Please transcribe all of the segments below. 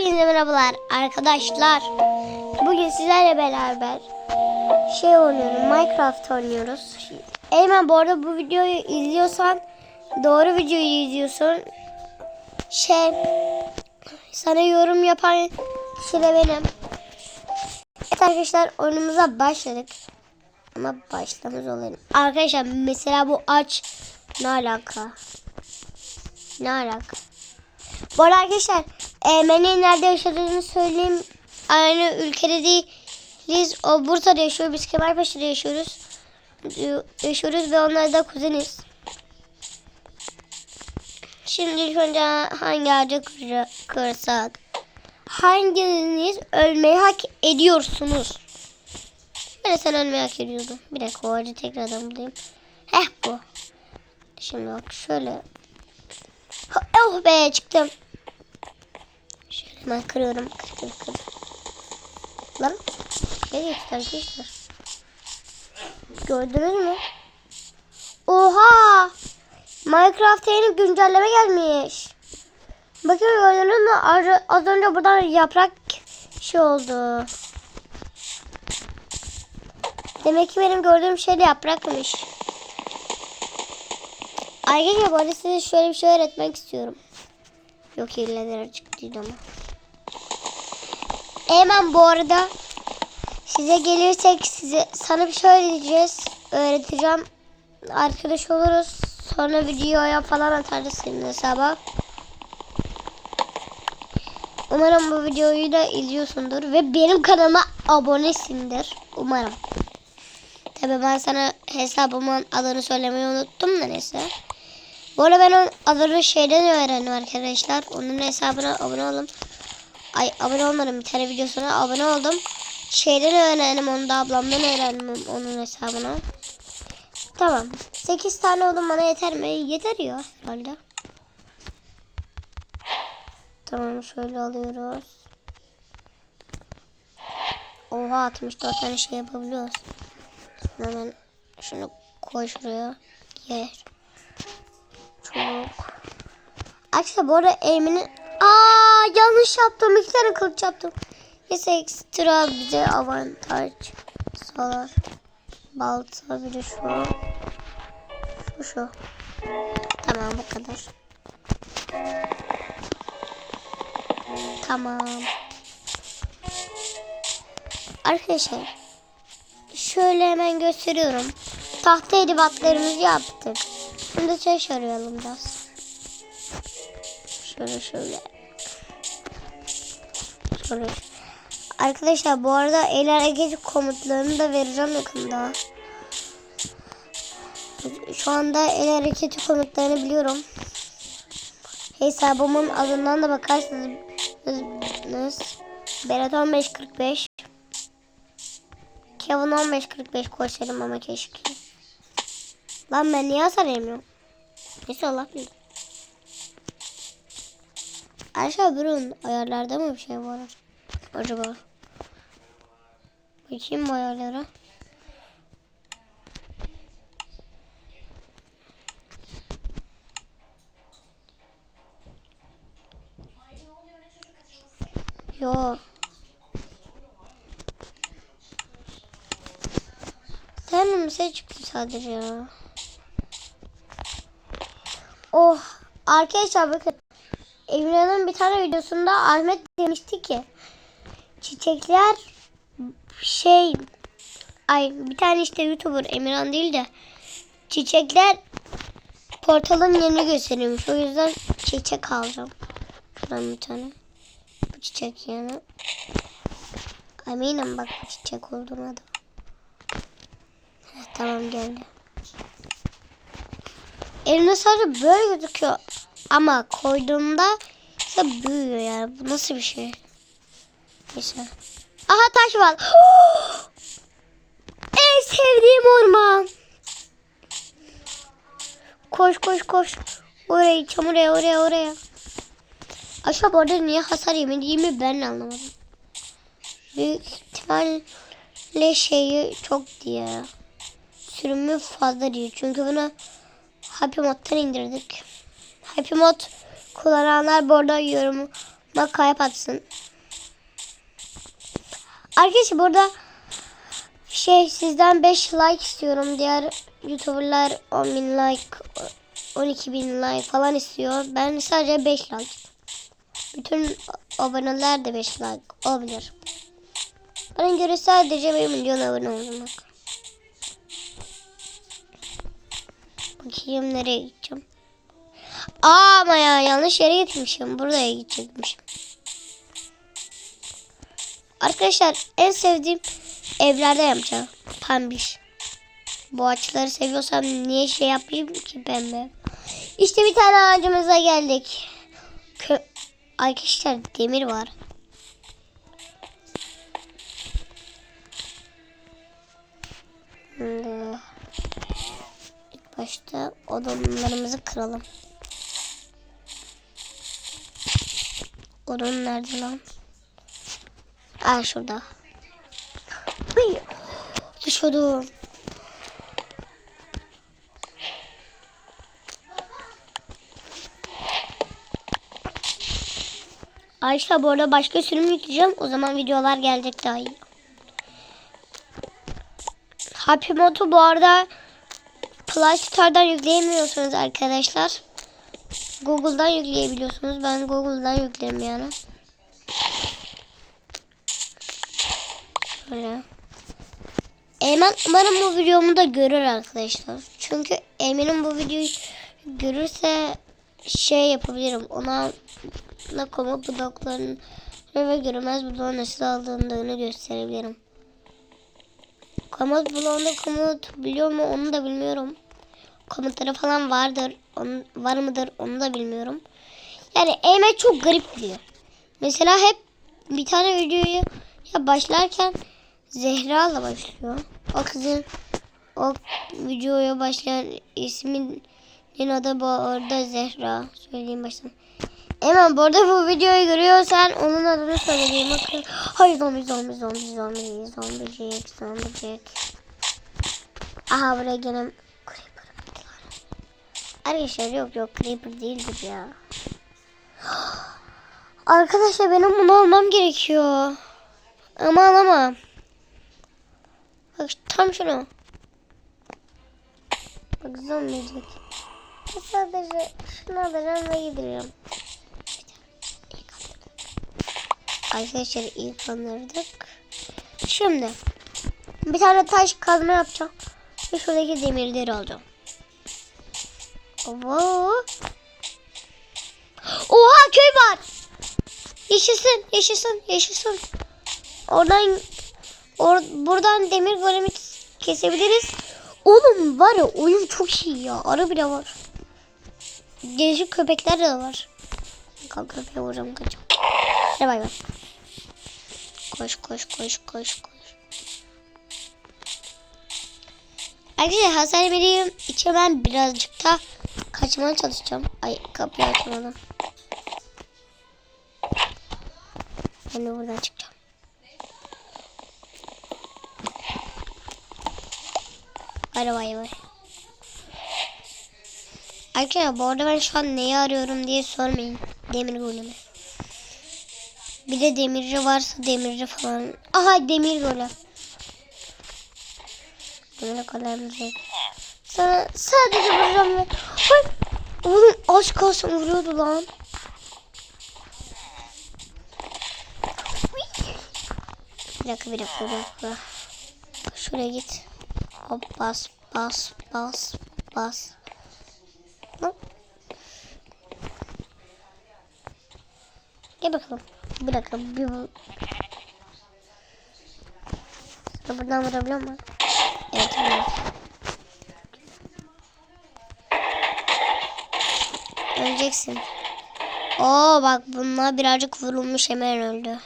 Hepinize merhabalar arkadaşlar. Bugün sizlerle beraber şey oynuyorum. Minecraft oynuyoruz. Eymen bu arada bu videoyu izliyorsan doğru videoyu izliyorsun. Şey sana yorum yapan kişi de benim. Evet arkadaşlar oyunumuza başladık. Ama başlamaz olayım. Arkadaşlar mesela bu aç ne alaka? Ne alaka? Bu arada arkadaşlar Eymen'in nerede yaşadığını söyleyeyim. Aynı ülkede değiliz. O Bursa'da yaşıyor. Biz Kemalpaşa'da yaşıyoruz. Yaşıyoruz ve onlar da kuzeniz. Şimdi önce hangi ağacı kır- kırsak? Hanginiz ölmeyi hak ediyorsunuz? Ben sen ölmeyi hak ediyordun. Bir dakika o ağacı tekrardan bulayım. Heh bu. Şimdi bak şöyle. Oh be çıktım. Hemen kırıyorum. Kır kır kır. Lan. Nereye gitti arkadaşlar? Gördünüz mü? Oha! Minecraft'a yeni güncelleme gelmiş. Bakın gördünüz mü? Az- önce buradan yaprak şey oldu. Demek ki benim gördüğüm şey de yaprakmış. Arkadaşlar bu arada size şöyle bir şey öğretmek istiyorum. Yok illeler açık değil ama. Hemen bu arada size gelirsek size sana bir şey öğreteceğiz. Öğreteceğim. Arkadaş oluruz. Sonra videoya falan atarız senin hesaba. Umarım bu videoyu da izliyorsundur ve benim kanalıma abonesindir. Umarım. Tabi ben sana hesabımın adını söylemeyi unuttum da neyse. Bu arada ben onun adını şeyden öğrendim arkadaşlar. Onun hesabına abone olun. Ay abone olmadım bir tane videosuna abone oldum. Şeyden öğrendim onu da ablamdan öğrendim onun hesabına. Tamam. 8 tane oğlum bana yeter mi? Yeter ya herhalde. Tamam şöyle alıyoruz. Oha 64 tane şey yapabiliyoruz. Hemen şunu koy şuraya. Yer. Çok. Arkadaşlar bu arada eğimini... Aa yanlış yaptım. İki tane kılıç yaptım. Neyse ekstra bize avantaj sağlar. Balta bir de şu. Şu şu. Tamam bu kadar. Tamam. Arkadaşlar şöyle hemen gösteriyorum. Tahta edivatlarımızı yaptık. Şimdi taş arayalım biraz. Şöyle şöyle. Şöyle. Arkadaşlar bu arada el hareketi komutlarını da vereceğim yakında. Şu anda el hareketi komutlarını biliyorum. Hesabımın adından da bakarsanız Berat 1545 Kevin 1545 koysaydım ama keşke. Lan ben niye hasar yemiyorum? Neyse Allah bilir. Aşağı bunun ayarlarda mı bir şey var acaba? Bakayım ayarlara. Yok. Tamam şey çıktı sadece ya. Oh arkadaşlar bakın. Emre'nin bir tane videosunda Ahmet demişti ki çiçekler şey ay bir tane işte YouTuber Emirhan değil de çiçekler portalın yerini gösteriyormuş. O yüzden çiçek alacağım. Şuradan bir tane. Bu çiçek yani. Eminim bak bu çiçek olduğuna da. Heh, tamam geldi. Elimde sadece böyle gözüküyor. Ama koyduğumda ise büyüyor yani. Bu nasıl bir şey? Neyse. Aha taş var. en sevdiğim orman. Koş koş koş. Oraya çamur oraya oraya. Aşağı bu arada niye hasar yemediğimi ben anlamadım. Büyük ihtimalle şeyi çok diye. Sürümü fazla değil. Çünkü bunu Happy Mod'dan indirdik. Happy Mod kullananlar bu arada yorum Bak kalp atsın. Arkadaşlar burada şey sizden 5 like istiyorum. Diğer youtuberlar 10 bin like 12 bin like falan istiyor. Ben sadece 5 like. Bütün aboneler de 5 like olabilir. Bana göre sadece 1 milyon abone olmak. Bakayım nereye gideceğim. Aa ama ya yanlış yere gitmişim. Buraya gidecekmişim. Arkadaşlar en sevdiğim evlerde yapacağım. Pembiş. Bu açıları seviyorsam niye şey yapayım ki pembe? İşte bir tane ağacımıza geldik. Kö Arkadaşlar demir var. İlk başta odunlarımızı kıralım. Odun nerede lan? Aa şurada. Uy, düşüyordum. Ayşe bu arada başka sürüm yükleyeceğim. O zaman videolar gelecek daha iyi. Happy Mod'u bu arada Play Store'dan yükleyemiyorsunuz arkadaşlar. Google'dan yükleyebiliyorsunuz. Ben Google'dan yüklerim yani. Şöyle. Eymen umarım bu videomu da görür arkadaşlar. Çünkü Eymen'in bu videoyu görürse şey yapabilirim. Ona na komut bloklarını ve görünmez bloğun nasıl aldığını gösterebilirim. Komut bloğunda komut biliyor mu onu da bilmiyorum. Komutları falan vardır. Onun, var mıdır onu da bilmiyorum. Yani Eymen çok garip diyor. Mesela hep bir tane videoyu ya başlarken Zehra'la başlıyor. O kızın o videoya başlayan ismin adı bu arada Zehra. Söyleyeyim baştan. Hemen bu arada bu videoyu görüyorsan onun adını söyleyeyim. Bakın. Hayır zombi zombi zombi zombi zombicik zombicik. Aha buraya gene. Arkadaşlar yok yok Creeper değildir ya. Arkadaşlar benim bunu almam gerekiyor. Ama alamam. Bak tam şunu. Bak zombicik. Sadece şunu alacağım ve gidiyorum. Arkadaşlar iyi kandırdık. Şimdi bir tane taş kazma yapacağım. Ve şuradaki demirleri alacağım. Oha köy var. Yaşasın, yaşasın, yaşasın. Oradan or, buradan demir golemi kesebiliriz. Oğlum var ya oyun çok iyi ya. Arı bile var. Değişik köpekler de var. Kalk köpeğe vuracağım kaçacağım. Hadi bay bay. Koş koş koş koş koş. Arkadaşlar hasar vereyim. İçe ben birazcık da kaçmaya çalışacağım. Ay kapıyı açmadım. Ben de buradan çıkacağım. Bay bay. Arkadaşlar bu arada ben şu an neyi arıyorum diye sormayın. Demir golemi. Bir de demirci varsa demirci falan. Aha demir golem. Demir golemci. Sana sadece vuracağım ve... Ay! Oğlum aç kalsın vuruyordu lan. Bir dakika bir dakika bir dakika. Şuraya git. Hop bas bas bas bas. Hop. Gel bakalım. Bir dakika. Bir bu. Buradan vurabiliyor mu? Evet vuruyor. Öleceksin. Oo bak bunlar birazcık vurulmuş hemen öldü.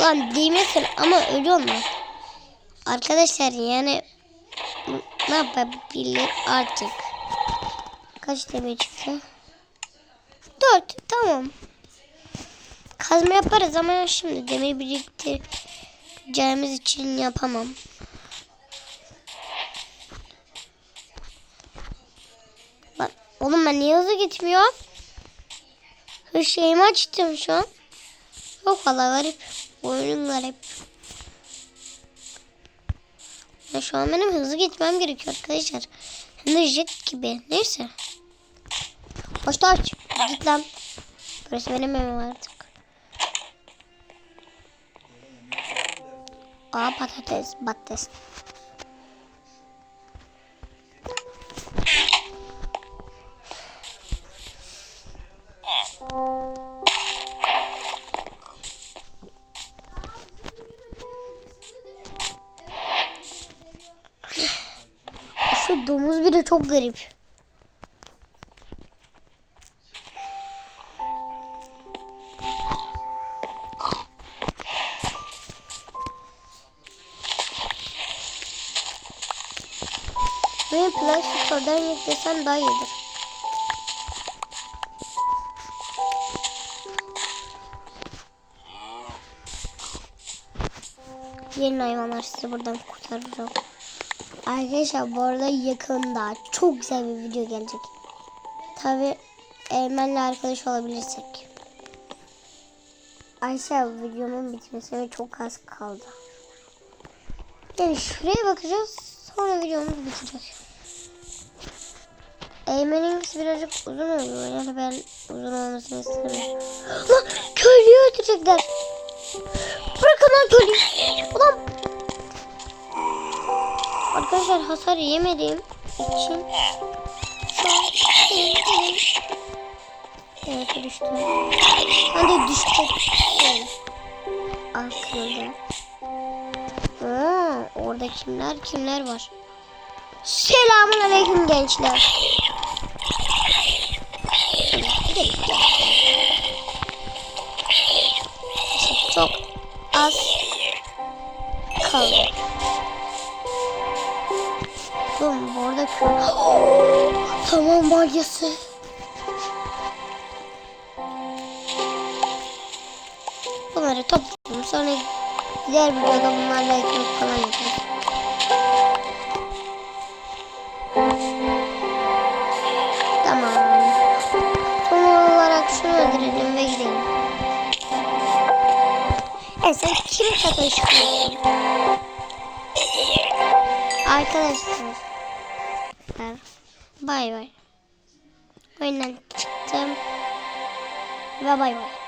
Lan değmesin ama ölüyorlar. Arkadaşlar yani ne yapabilir artık? Kaç demir çıktı? Dört. Tamam. Kazma yaparız ama şimdi demir biriktireceğimiz için yapamam. Oğlum ben niye hızlı gitmiyorum? Hız şeyimi açtım şu an. Yok valla garip. Oyunun garip. Ya şu an benim hızlı gitmem gerekiyor arkadaşlar. Hem de jet gibi. Neyse. Başta aç. Git lan. Burası benim evim artık. Aa patates, patates. De çok garip. Benim Play yüklesen daha iyidir. Yeni hayvanlar sizi buradan kurtaracağım. Arkadaşlar bu arada yakında çok güzel bir video gelecek. Tabi Eymen'le arkadaş olabilirsek. Ayşe videomun bitmesine çok az kaldı. Yani şuraya bakacağız sonra videomuz bitecek. Eymen'in birazcık uzun oluyor. Yani ben uzun olmasını istemiyorum. Lan köylüyü öldürecekler. Bırakın lan köylüyü. Ulan Arkadaşlar hasar yemediğim için şu an Evet düştü. Ben de düşecek. Aklımda. Oo, orada kimler kimler var? Selamun aleyküm gençler. Çok az kaldı. Arada tamam balyası. Bunları toplayalım sonra diğer videoda bunlarla ekmek falan yaparız. Tamam. Son olarak şunu öldürelim ve gidelim. E sen kim satışıyorsun? Arkadaşlar. Bay bay. Oyundan çıktım. Ve bay bay.